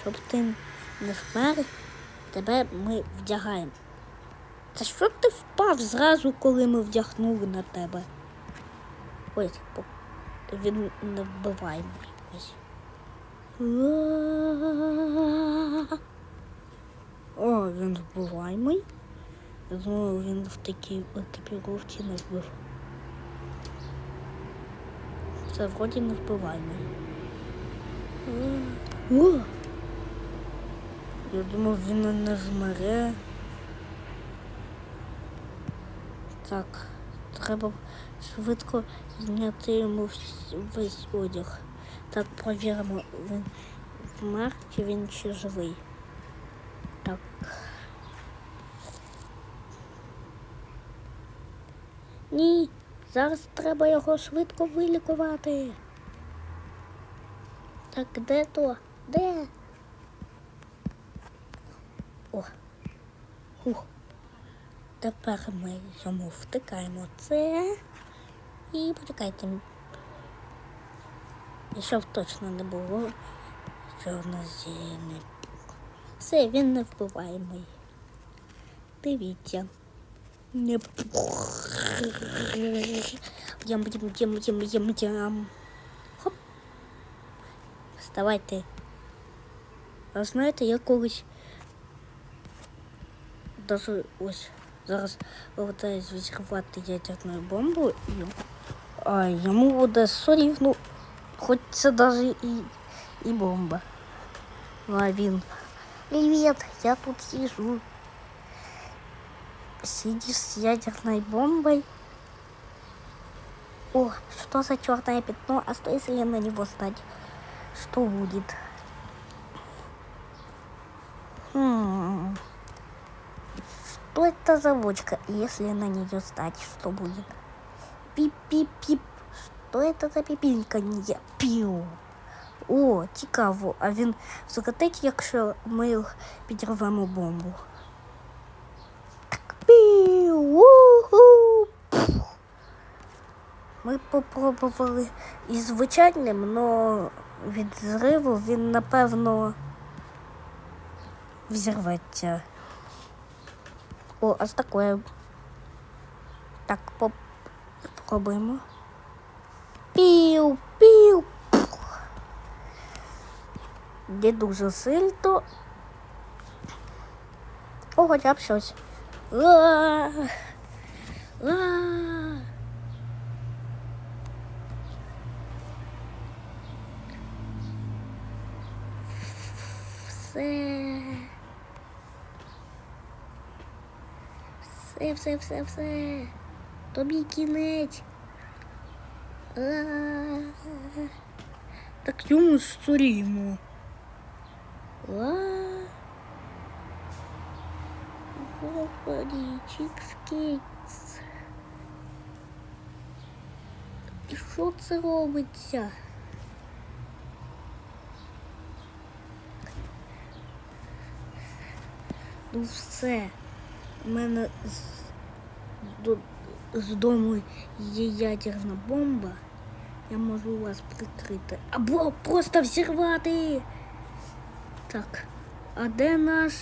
щоб ти не вмер, тебе ми вдягаємо. Та що ти впав зразу, коли ми вдягнули на тебе? Ось, він не вбиває. Ось. О, він вбиваємий. Я думаю, він в такій екіпіровці не вбив. Це вроді не вбиваємий. О! Я думав, він не змере. Так, треба швидко зняти йому весь одяг. Так, провіримо, він вмер чи він ще живий. Так. Ні, зараз треба його швидко вилікувати. Так, де то? Де? О. Ух. Тепер ми йому втикаємо це. І почекайте. І щоб точно не було чорноземний. Все, він не вбиваємий. Дивіться. Не Ям, ям, ям, ям, ям, ям. Хоп. Вставайте. А знаєте, я колись даже ось зараз повертаюсь відкривати ядерну бомбу і а, йому буде все рівно, хоч це даже і, і бомба. Ну, а він. Привет, я тут сижу. Сидишь с ядерной бомбой. О, что за черное пятно? А что если на него стать? Что будет? Что это за бочка? Если на нее стать, что будет? Пип-пип-пип. Что это за піпінькання? Піу. О, цікаво. А він закатить, якщо ми підірвемо бомбу. Так. Пф. Ми попробували із звичайним, але від зриву він, напевно, взірветься. О, а з такою. Так, поп... спробуємо. Пів, пів. Не дуже сильно. О, хоча б щось. А, а. Все. Все, все, все, все. Тобі кінець. Так йому. А. Господи, чікскейтс. І що це робиться? Ну все. У мене з, з дому є ядерна бомба. Я можу вас прикрити. Або просто взірвати. Так. А де наш?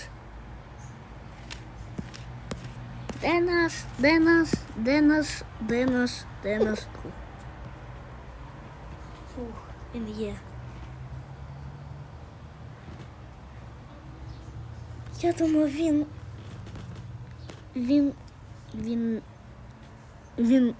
Де наш? Де наш? Де наш? Де наш? Де наш? Фух, він є. Я думаю, він. Він. Він. Він.